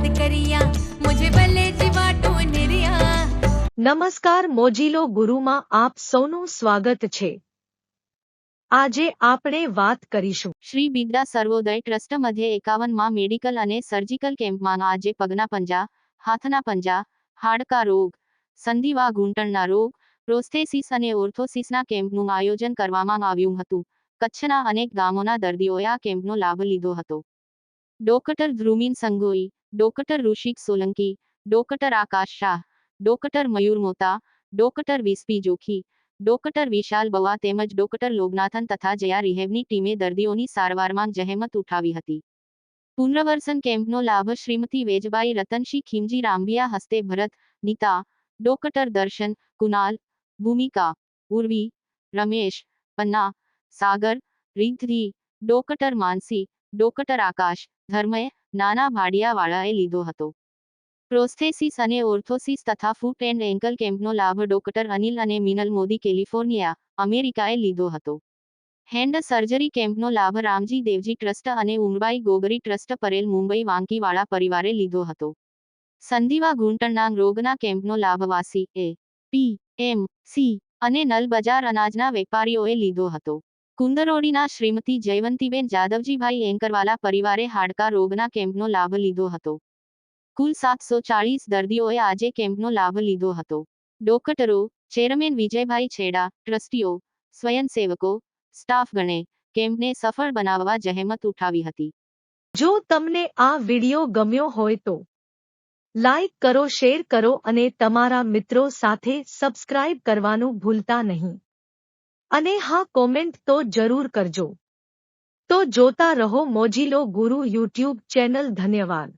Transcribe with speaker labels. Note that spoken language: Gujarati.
Speaker 1: યાદ કરિયા મુજે ભલે જીવા ટોનરિયા
Speaker 2: નમસ્કાર મોજીલો ગુરુમાં આપ સૌનું સ્વાગત છે આજે આપણે વાત કરીશું
Speaker 3: શ્રી બિગડા સર્વોદય ટ્રસ્ટ મધ્ય એકાવનમાં મેડિકલ અને સર્જિકલ કેમ્પમાં આજે પગના પંજા હાથના પંજા હાડકા રોગ સંધિવા ઘૂંટણના રોગ પ્રોસ્થેસિસ અને ઓર્થોસિસના કેમ્પનું આયોજન કરવામાં આવ્યું હતું કચ્છના અનેક ગામોના દર્દીઓએ આ કેમ્પનો લાભ લીધો હતો doctor Dhrumin Sanghoi doctor Rishik Solanki doctor Akash Shah doctor Mayur Mota doctor Vispy Jokhi doctor Vishal Bava તેમજ ડોક્ટર લોગનાથન તથા જયા રિહેબની ટીમે દર્દીઓની સારવારમાં જહેમત ઉઠાવી હતી. પુનર્વસન કેમ્પનો લાભ શ્રીમતી વેજબાઈ રતનશી ખીમજી રામબિયા હસ્તે ભરત, Nita, doctor Darshan Kunal Bhumika, Urvi, Ramesh, Panna, Sagar, Riddhi, doctor Mansi, doctor Akash, Dharmay Nana ભાડિયાવાળાએ લીધો હતો. પ્રોસ્થેસિસ અને ઓર્થોસિસ તથા ફૂટ એન્ડ એન્કલ કેમ્પનો લાભ ડોક્ટર અનિલ અને મિનલ મોદી કેલિફોર્નિયા, અમેરિકાએ લીધો હતો. હેન્ડ સર્જરી કેમ્પનો લાભ રામજી દેવજી ટ્રસ્ટ અને ઉમબાઈ ગોગરી ટ્રસ્ટ પરેલ મુંબઈ વાંકીવાળા પરિવારે લીધો હતો. સંધિવા ઘૂંટણના રોગના કેમ્પનો લાભ વાસી એ, પી, એમ, સી અને નલ બજાર અનાજના વેપારીઓએ લીધો હતો. કુંદરોડીના શ્રીમતી જયવંતીબેન જાદવજીભાઈ એન્કરવાલા પરિવારે હાડકા રોગના કેમ્પનો લાભ લીધો હતો. કુલ સાતસો ચાળીસ દર્દીઓએ આજે કેમ્પનો લાભ લીધો હતો. ડોકટરો, ચેરમેન વિજયભાઈ છેડા, ટ્રસ્ટીઓ, સ્વયંસેવકો, સ્ટાફગણે કેમ્પને સફળ બનાવવા જહેમત ઉઠાવી હતી.
Speaker 2: જો તમને આ વિડિયો ગમ્યો હોય તો લાઇક કરો, શેર કરો અને તમારા મિત્રો સાથે સબસ્ક્રાઇબ કરવાનું ભૂલતા નહીં. અને હા કોમેન્ટ તો જરૂર કરજો. તો જોતા રહો મોજીલો ગુરુ યુટ્યુબ ચેનલ ધન્યવાદ.